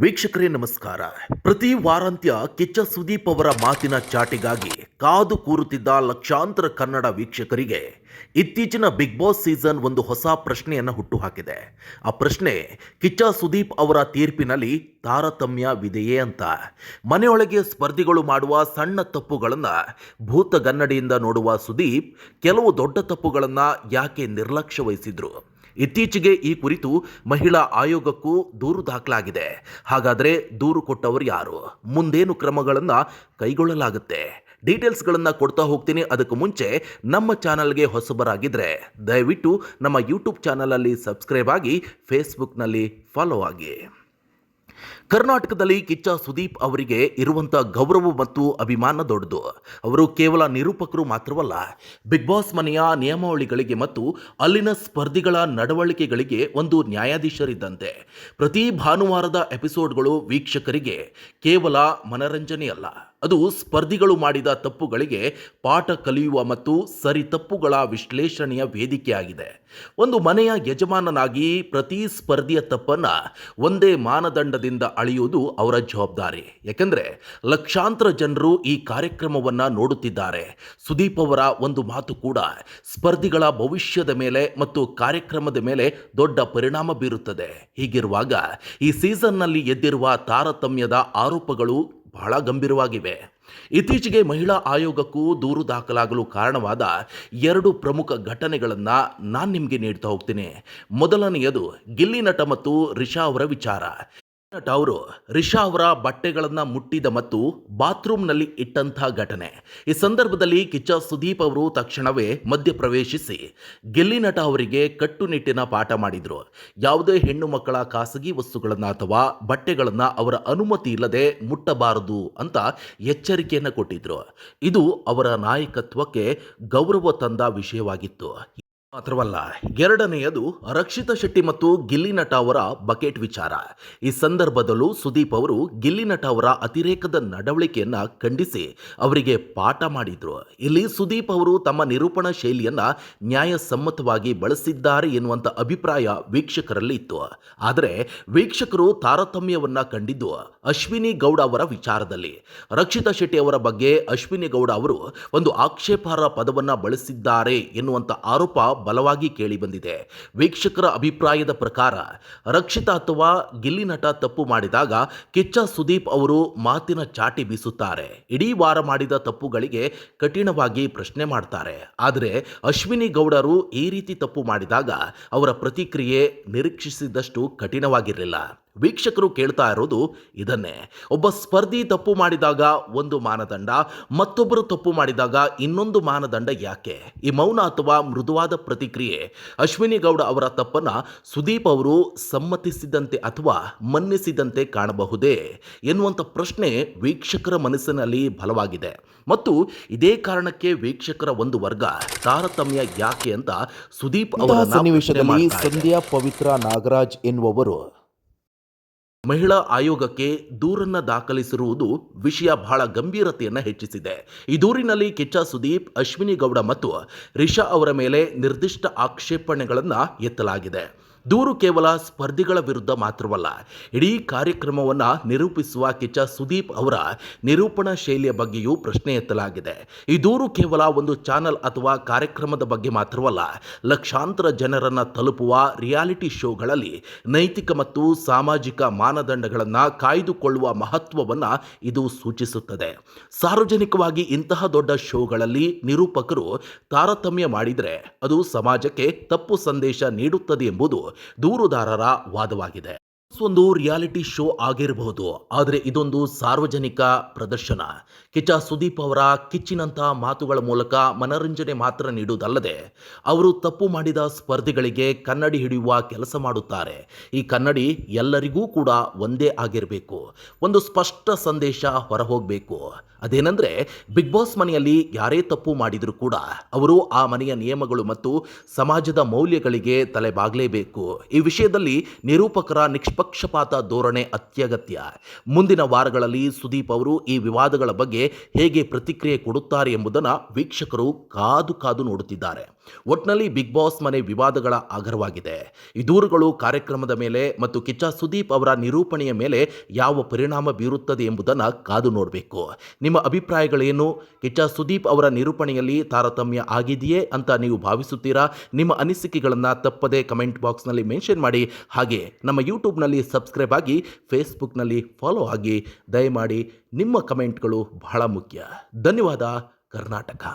ವೀಕ್ಷಕರೇ, ನಮಸ್ಕಾರ. ಪ್ರತಿ ವಾರಾಂತ್ಯ ಕಿಚ್ಚ ಸುದೀಪ್ ಅವರ ಮಾತಿನ ಚಾಟಿಗಾಗಿ ಕಾದು ಕೂರುತ್ತಿದ್ದ ಲಕ್ಷಾಂತರ ಕನ್ನಡ ವೀಕ್ಷಕರಿಗೆ ಇತ್ತೀಚಿನ ಬಿಗ್ ಬಾಸ್ ಸೀಸನ್ ಒಂದು ಹೊಸ ಪ್ರಶ್ನೆಯನ್ನು ಹುಟ್ಟುಹಾಕಿದೆ. ಆ ಪ್ರಶ್ನೆ, ಕಿಚ್ಚ ಸುದೀಪ್ ಅವರ ತೀರ್ಪಿನಲ್ಲಿ ತಾರತಮ್ಯವಿದೆಯೇ ಅಂತ. ಮನೆಯೊಳಗೆ ಸ್ಪರ್ಧಿಗಳು ಮಾಡುವ ಸಣ್ಣ ತಪ್ಪುಗಳನ್ನು ಭೂತಗನ್ನಡಿಯಿಂದ ನೋಡುವ ಸುದೀಪ್ ಕೆಲವು ದೊಡ್ಡ ತಪ್ಪುಗಳನ್ನು ಯಾಕೆ ನಿರ್ಲಕ್ಷ್ಯ ವಹಿಸಿದ್ರು? ಇತ್ತೀಚೆಗೆ ಈ ಕುರಿತು ಮಹಿಳಾ ಆಯೋಗಕ್ಕೂ ದೂರು ದಾಖಲಾಗಿದೆ. ಹಾಗಾದರೆ ದೂರು ಕೊಟ್ಟವರು ಯಾರು? ಮುಂದೇನು ಕ್ರಮಗಳನ್ನು ಕೈಗೊಳ್ಳಲಾಗುತ್ತೆ? ಡೀಟೇಲ್ಸ್ಗಳನ್ನು ಕೊಡ್ತಾ ಹೋಗ್ತೀನಿ. ಅದಕ್ಕೆ ಮುಂಚೆ ನಮ್ಮ ಚಾನಲ್ಗೆ ಹೊಸಬರಾಗಿದ್ದರೆ ದಯವಿಟ್ಟು ನಮ್ಮ ಯೂಟ್ಯೂಬ್ ಚಾನಲಲ್ಲಿ ಸಬ್ಸ್ಕ್ರೈಬ್ ಆಗಿ ಫೇಸ್ಬುಕ್ನಲ್ಲಿ ಫಾಲೋ ಆಗಿ. ಕರ್ನಾಟಕದಲ್ಲಿ ಕಿಚ್ಚ ಸುದೀಪ್ ಅವರಿಗೆ ಇರುವಂಥ ಗೌರವ ಮತ್ತು ಅಭಿಮಾನ ದೊಡ್ಡದು. ಅವರು ಕೇವಲ ನಿರೂಪಕರು ಮಾತ್ರವಲ್ಲ, ಬಿಗ್ ಬಾಸ್ ಮನೆಯ ನಿಯಮಾವಳಿಗಳಿಗೆ ಮತ್ತು ಅಲ್ಲಿನ ಸ್ಪರ್ಧಿಗಳ ನಡವಳಿಕೆಗಳಿಗೆ ಒಂದು ನ್ಯಾಯಾಧೀಶರಿದ್ದಂತೆ. ಪ್ರತಿ ಭಾನುವಾರದ ಎಪಿಸೋಡ್ಗಳು ವೀಕ್ಷಕರಿಗೆ ಕೇವಲ ಮನರಂಜನೆಯಲ್ಲ, ಅದು ಸ್ಪರ್ಧಿಗಳು ಮಾಡಿದ ತಪ್ಪುಗಳಿಗೆ ಪಾಠ ಕಲಿಯುವ ಮತ್ತು ಸರಿ ತಪ್ಪುಗಳ ವಿಶ್ಲೇಷಣೆಯ ವೇದಿಕೆಯಾಗಿದೆ. ಒಂದು ಮನೆಯ ಯಜಮಾನನಾಗಿ ಪ್ರತಿ ಸ್ಪರ್ಧಿಯ ತಪ್ಪನ್ನು ಒಂದೇ ಮಾನದಂಡದಿಂದ ಅಳೆಯುವುದು ಅವರ ಜವಾಬ್ದಾರಿ. ಯಾಕೆಂದರೆ ಲಕ್ಷಾಂತರ ಜನರು ಈ ಕಾರ್ಯಕ್ರಮವನ್ನು ನೋಡುತ್ತಿದ್ದಾರೆ. ಸುದೀಪ್ ಅವರ ಒಂದು ಮಾತು ಕೂಡ ಸ್ಪರ್ಧಿಗಳ ಭವಿಷ್ಯದ ಮೇಲೆ ಮತ್ತು ಕಾರ್ಯಕ್ರಮದ ಮೇಲೆ ದೊಡ್ಡ ಪರಿಣಾಮ ಬೀರುತ್ತದೆ. ಹೀಗಿರುವಾಗ ಈ ಸೀಸನ್ನಲ್ಲಿ ಎದ್ದಿರುವ ತಾರತಮ್ಯದ ಆರೋಪಗಳು ಬಹಳ ಗಂಭೀರವಾಗಿವೆ. ಇತ್ತೀಚೆಗೆ ಮಹಿಳಾ ಆಯೋಗಕ್ಕೂ ದೂರು ದಾಖಲಾಗಲು ಕಾರಣವಾದ ಎರಡು ಪ್ರಮುಖ ಘಟನೆಗಳನ್ನು ನಾನು ನಿಮಗೆ ನೀಡ್ತಾ ಹೋಗ್ತೀನಿ. ಮೊದಲನೆಯದು ಗಿಲ್ಲಿ ನಟ ಮತ್ತು ರಿಷಾ ಅವರ ವಿಚಾರ. ನಟ ಅವರು ರಿಷಾ ಅವರ ಬಟ್ಟೆಗಳನ್ನು ಮುಟ್ಟಿದ ಮತ್ತು ಬಾತ್ರೂಮ್ನಲ್ಲಿ ಇಟ್ಟಂಥ ಘಟನೆ. ಈ ಸಂದರ್ಭದಲ್ಲಿ ಕಿಚ್ಚ ಸುದೀಪ್ ಅವರು ತಕ್ಷಣವೇ ಮಧ್ಯಪ್ರವೇಶಿಸಿ ಗೆಲ್ಲಿ ನಟ ಅವರಿಗೆ ಕಟ್ಟುನಿಟ್ಟಿನ ಪಾಠ ಮಾಡಿದರು. ಯಾವುದೇ ಹೆಣ್ಣು ಮಕ್ಕಳ ಖಾಸಗಿ ವಸ್ತುಗಳನ್ನು ಅಥವಾ ಬಟ್ಟೆಗಳನ್ನು ಅವರ ಅನುಮತಿ ಇಲ್ಲದೆ ಮುಟ್ಟಬಾರದು ಅಂತ ಎಚ್ಚರಿಕೆಯನ್ನು ಕೊಟ್ಟಿದ್ರು. ಇದು ಅವರ ನಾಯಕತ್ವಕ್ಕೆ ಗೌರವ ತಂದ ವಿಷಯವಾಗಿತ್ತು. ಮಾತ್ರವಲ್ಲ, ಎರಡನೆಯದು ರಕ್ಷಿತ ಶೆಟ್ಟಿ ಮತ್ತು ಗಿಲ್ಲಿ ನಟ ಅವರ ಬಕೆಟ್ ವಿಚಾರ. ಈ ಸಂದರ್ಭದಲ್ಲೂ ಸುದೀಪ್ ಅವರು ಗಿಲ್ಲಿ ನಟ ಅವರ ಅತಿರೇಕದ ನಡವಳಿಕೆಯನ್ನ ಖಂಡಿಸಿ ಅವರಿಗೆ ಪಾಠ ಮಾಡಿದ್ರು. ಇಲ್ಲಿ ಸುದೀಪ್ ಅವರು ತಮ್ಮ ನಿರೂಪಣಾ ಶೈಲಿಯನ್ನ ನ್ಯಾಯಸಮ್ಮತವಾಗಿ ಬಳಸಿದ್ದಾರೆ ಎನ್ನುವಂಥ ಅಭಿಪ್ರಾಯ ವೀಕ್ಷಕರಲ್ಲಿ ಇತ್ತು. ಆದರೆ ವೀಕ್ಷಕರು ತಾರತಮ್ಯವನ್ನ ಕಂಡಿದ್ದು ಅಶ್ವಿನಿ ಗೌಡ ಅವರ ವಿಚಾರದಲ್ಲಿ. ರಕ್ಷಿತಾ ಶೆಟ್ಟಿ ಅವರ ಬಗ್ಗೆ ಅಶ್ವಿನಿ ಗೌಡ ಅವರು ಒಂದು ಆಕ್ಷೇಪಾರ್ಹ ಪದವನ್ನ ಬಳಸಿದ್ದಾರೆ ಎನ್ನುವಂಥ ಆರೋಪ ಬಲವಾಗಿ ಕೇಳಿಬಂದಿದೆ ವೀಕ್ಷಕರ ಅಭಿಪ್ರಾಯದ ಪ್ರಕಾರ, ರಕ್ಷಿತ ಅಥವಾ ಗಿಲ್ಲಿ ನಟ ತಪ್ಪು ಮಾಡಿದಾಗ ಕಿಚ್ಚ ಸುದೀಪ್ ಅವರು ಮಾತಿನ ಚಾಟಿ ಬೀಸುತ್ತಾರೆ. ಇಡೀ ವಾರ ಮಾಡಿದ ತಪ್ಪುಗಳಿಗೆ ಕಠಿಣವಾಗಿ ಪ್ರಶ್ನೆ ಮಾಡ್ತಾರೆ. ಆದರೆ ಅಶ್ವಿನಿ ಗೌಡರು ಈ ರೀತಿ ತಪ್ಪು ಮಾಡಿದಾಗ ಅವರ ಪ್ರತಿಕ್ರಿಯೆ ನಿರೀಕ್ಷಿಸಿದಷ್ಟು ಕಠಿಣವಾಗಿರಲಿಲ್ಲ. ವೀಕ್ಷಕರು ಕೇಳ್ತಾ ಇರೋದು ಇದನ್ನೇ. ಒಬ್ಬ ಸ್ಪರ್ಧಿ ತಪ್ಪು ಮಾಡಿದಾಗ ಒಂದು ಮಾನದಂಡ ಮತ್ತೊಬ್ಬರು ತಪ್ಪು ಮಾಡಿದಾಗ ಇನ್ನೊಂದು ಮಾನದಂಡ ಯಾಕೆ? ಈ ಮೌನ ಅಥವಾ ಮೃದುವಾದ ಪ್ರತಿಕ್ರಿಯೆ. ಅಶ್ವಿನಿ ಗೌಡ ಅವರ ತಪ್ಪನ್ನ ಸುದೀಪ್ ಅವರು ಸಮ್ಮತಿಸಿದಂತೆ ಅಥವಾ ಮನ್ನಿಸಿದಂತೆ ಕಾಣಬಹುದೇ ಎನ್ನುವಂಥ ಪ್ರಶ್ನೆ ವೀಕ್ಷಕರ ಮನಸ್ಸಿನಲ್ಲಿ ಬಲವಾಗಿದೆ. ಮತ್ತು ಇದೇ ಕಾರಣಕ್ಕೆ ವೀಕ್ಷಕರ ಒಂದು ವರ್ಗ ತಾರತಮ್ಯ ಯಾಕೆ ಅಂತ ಸುದೀಪ್ ಅವರ ಸನ್ನಿವೇಶದಲ್ಲಿ ಸಂಧ್ಯಾ ಪವಿತ್ರ ನಾಗರಾಜ್ ಎನ್ನುವವರು ಮಹಿಳಾ ಆಯೋಗಕ್ಕೆ ದೂರನ್ನ ದಾಖಲಿಸಿರುವುದು ವಿಷಯ ಬಹಳ ಗಂಭೀರತೆಯನ್ನು ಹೆಚ್ಚಿಸಿದೆ. ಈ ದೂರಿನಲ್ಲಿ ಕಿಚ್ಚ ಸುದೀಪ್, ಅಶ್ವಿನಿ ಗೌಡ ಮತ್ತು ರಿಷಾ ಅವರ ಮೇಲೆ ನಿರ್ದಿಷ್ಟ ಆಕ್ಷೇಪಣೆಗಳನ್ನು ಎತ್ತಲಾಗಿದೆ. ದೂರು ಕೇವಲ ಸ್ಪರ್ಧಿಗಳ ವಿರುದ್ಧ ಮಾತ್ರವಲ್ಲ, ಇಡೀ ಕಾರ್ಯಕ್ರಮವನ್ನು ನಿರೂಪಿಸುವ ಕಿಚ್ಚ ಸುದೀಪ್ ಅವರ ನಿರೂಪಣಾ ಶೈಲಿಯ ಬಗ್ಗೆಯೂ ಪ್ರಶ್ನೆ ಎತ್ತಲಾಗಿದೆ. ಈ ದೂರು ಕೇವಲ ಒಂದು ಚಾನಲ್ ಅಥವಾ ಕಾರ್ಯಕ್ರಮದ ಬಗ್ಗೆ ಮಾತ್ರವಲ್ಲ, ಲಕ್ಷಾಂತರ ಜನರನ್ನು ತಲುಪುವ ರಿಯಾಲಿಟಿ ಶೋಗಳಲ್ಲಿ ನೈತಿಕ ಮತ್ತು ಸಾಮಾಜಿಕ ಮಾನದಂಡಗಳನ್ನು ಕಾಯ್ದುಕೊಳ್ಳುವ ಮಹತ್ವವನ್ನು ಇದು ಸೂಚಿಸುತ್ತದೆ. ಸಾರ್ವಜನಿಕವಾಗಿ ಇಂತಹ ದೊಡ್ಡ ಶೋಗಳಲ್ಲಿ ನಿರೂಪಕರು ತಾರತಮ್ಯ ಮಾಡಿದರೆ ಅದು ಸಮಾಜಕ್ಕೆ ತಪ್ಪು ಸಂದೇಶ ನೀಡುತ್ತದೆ ಎಂಬುದು ದೂರುದಾರರ ವಾದವಾಗಿದೆ. ಒಂದು ರಿಯಾಲಿಟಿ ಶೋ ಆಗಿರಬಹುದು. ಆದರೆ ಇದೊಂದು ಸಾರ್ವಜನಿಕ ಪ್ರದರ್ಶನ. ಕಿಚ್ಚ ಸುದೀಪ್ ಅವರ ಕಿಚ್ಚಿನಂತಹ ಮಾತುಗಳ ಮೂಲಕ ಮನರಂಜನೆ ಮಾತ್ರ ನೀಡುವುದಲ್ಲದೆ, ಅವರು ತಪ್ಪು ಮಾಡಿದ ಸ್ಪರ್ಧಿಗಳಿಗೆ ಕನ್ನಡಿ ಹಿಡಿಯುವ ಕೆಲಸ ಮಾಡುತ್ತಾರೆ. ಈ ಕನ್ನಡಿ ಎಲ್ಲರಿಗೂ ಕೂಡ ಒಂದೇ ಆಗಿರಬೇಕು. ಒಂದು ಸ್ಪಷ್ಟ ಸಂದೇಶ ಹೊರಹೋಗಬೇಕು. ಅದೇನೆಂದರೆ, ಬಿಗ್ ಬಾಸ್ ಮನೆಯಲ್ಲಿ ಯಾರೇ ತಪ್ಪು ಮಾಡಿದರೂ ಕೂಡ ಅವರು ಆ ಮನೆಯ ನಿಯಮಗಳು ಮತ್ತು ಸಮಾಜದ ಮೌಲ್ಯಗಳಿಗೆ ತಲೆಬಾಗಲೇಬೇಕು. ಈ ವಿಷಯದಲ್ಲಿ ನಿರೂಪಕರ ನಿಷ್ಪ ನಿಷ್ಪಕ್ಷಪಾತ ಧೋರಣೆ ಅತ್ಯಗತ್ಯ. ಮುಂದಿನ ವಾರಗಳಲ್ಲಿ ಸುದೀಪ್ ಅವರು ಈ ವಿವಾದಗಳ ಬಗ್ಗೆ ಹೇಗೆ ಪ್ರತಿಕ್ರಿಯೆ ಕೊಡುತ್ತಾರೆ ಎಂಬುದನ್ನು ವೀಕ್ಷಕರು ಕಾದು ಕಾದು ನೋಡುತ್ತಿದ್ದಾರೆ. ಒಟ್ನಲ್ಲಿ ಬಿಗ್ ಬಾಸ್ ಮನೆ ವಿವಾದಗಳ ಆಗರವಾಗಿದೆ ಈ ದೂರುಗಳು ಕಾರ್ಯಕ್ರಮದ ಮೇಲೆ ಮತ್ತು ಕಿಚ್ಚ ಸುದೀಪ್ ಅವರ ನಿರೂಪಣೆಯ ಮೇಲೆ ಯಾವ ಪರಿಣಾಮ ಬೀರುತ್ತದೆ ಎಂಬುದನ್ನು ಕಾದು ನೋಡಬೇಕು. ನಿಮ್ಮ ಅಭಿಪ್ರಾಯಗಳೇನು? ಕಿಚ್ಚ ಸುದೀಪ್ ಅವರ ನಿರೂಪಣೆಯಲ್ಲಿ ತಾರತಮ್ಯ ಆಗಿದೆಯೇ ಅಂತ ನೀವು ಭಾವಿಸುತ್ತೀರಾ? ನಿಮ್ಮ ಅನಿಸಿಕೆಗಳನ್ನು ತಪ್ಪದೇ ಕಮೆಂಟ್ ಬಾಕ್ಸ್ನಲ್ಲಿ ಮೆನ್ಷನ್ ಮಾಡಿ. ಹಾಗೆ ನಮ್ಮ ಯೂಟ್ಯೂಬ್ನಲ್ಲಿ ಸಬ್ಸ್ಕ್ರೈಬ್ ಆಗಿ ಫೇಸ್ಬುಕ್ನಲ್ಲಿ ಫಾಲೋ ಆಗಿ ದಯಮಾಡಿ ನಿಮ್ಮ ಕಮೆಂಟ್ಗಳು ಬಹಳ ಮುಖ್ಯ. ಧನ್ಯವಾದ. ಕರ್ನಾಟಕ.